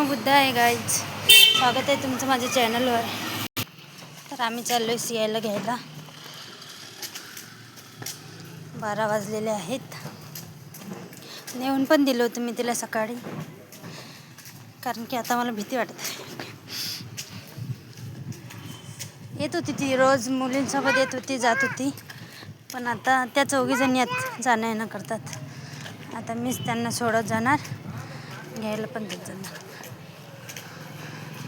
नमो बुद्ध आहे गाईज स्वागत आहे तुमचं माझ्या चॅनलवर तर आम्ही चाललो आहे सियायला घ्यायला. बारा वाजलेले आहेत. नेऊन पण दिलं होतं मी तिला सकाळी. कारण की आता मला भीती वाटत. आहे येत होती ती रोज मुलींसोबत येत होती जात होती. पण आता त्या चौघीजणी यात जाणं येणं करतात. आता मीच त्यांना सोडत जाणार. घ्यायला पण देत जाणार.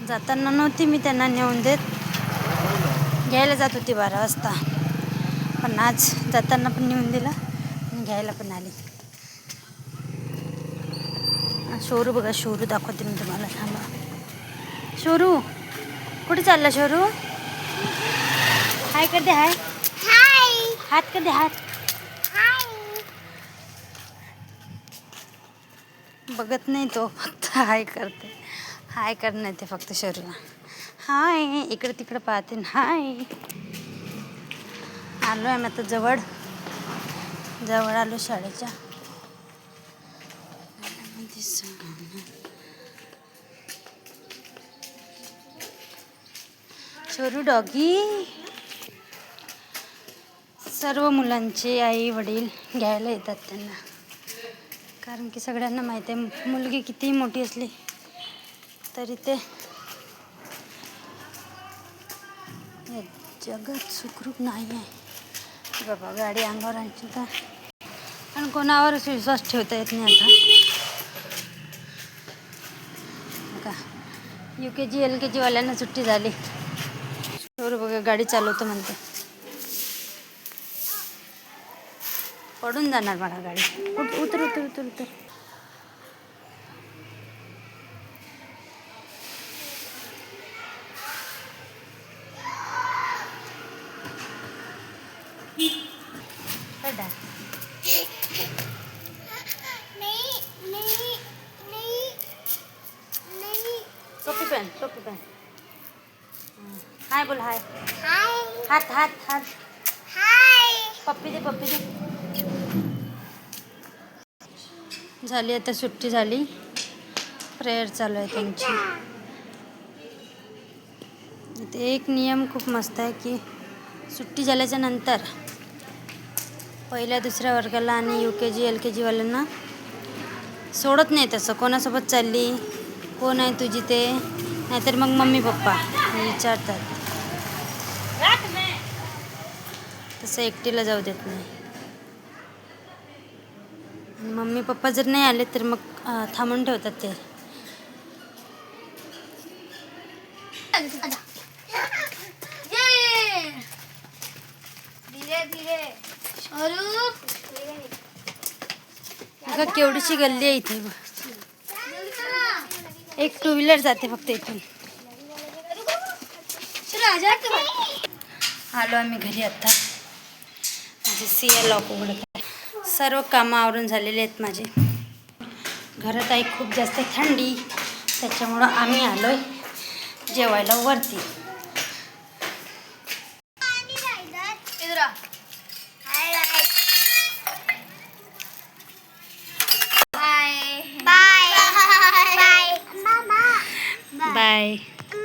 जाताना नव्हती मी त्यांना नेऊन देत. घ्यायला जात होती बारा वाजता. पण आज जाताना पण नेऊन दिला आणि घ्यायला पण आली. शोरू बघा शोरू दाखवते मी तुम्हाला थांबा. शोरू कुठे चालला शोरू? हाय कधी हाय? हाय. हात कधी हात? हाय. बघत नाही तो फक्त हाय करते. हाय करणं नाही ते फक्त शरूला हाय इकडं तिकडं पाहते ना हाय. आलो आहे आता जवळ. जवळ आलो शाळेच्या. छोरू डॉगी. सर्व मुलांचे आई वडील घ्यायला येतात त्यांना. कारण की सगळ्यांना माहीत आहे मुलगी कितीही मोठी असली तरी ते या जगात सुखरूप नाही आहे बाबा गाडी अंगावर आणची तर आणि कोणावरच विश्वास ठेवता येत नाही आता. का यू के जी एल के जीवाल्यांना सुट्टी झाली. बरोबर बघा गाडी चालवतो म्हणते. पडून जाणार मला गाडी. उतर उतर उतर उतर. पडा. नाही नाही नाही नाही. टोपी टोपी. हाय बोल हाय. हाय. हात हात हात. हाय. पप्पी दे पप्पी दे. झाली आता सुट्टी झाली. प्रेयर चालू आहे त्यांची. इथे एक नियम खूप मस्त आहे की सुट्टी झाल्याच्यानंतर पहिल्या दुसऱ्या वर्गाला आणि यू के जी एल के जीवाल्यांना सोडत नाही तसं. कोणासोबत चालली? कोण आहे तुझी ते? नाहीतर मग मम्मी पप्पा विचारतात. तसं एकटीला जाऊ देत नाही. मम्मी पप्पा जर नाही आले तर मग थांबून ठेवतात ते. धीरे धीरे अगं केवढीशी गल्ली आहे इथे. बघ. एक टू व्हीलर जाते फक्त इथून. आलो आम्ही घरी आता. माझे सिया लॉक उघडत सर्व कामं आवरून झालेले आहेत माझे. घरात आहे खूप जास्त थंडी. त्याच्यामुळं आम्ही आलो आहे जेवायला वरती. bye.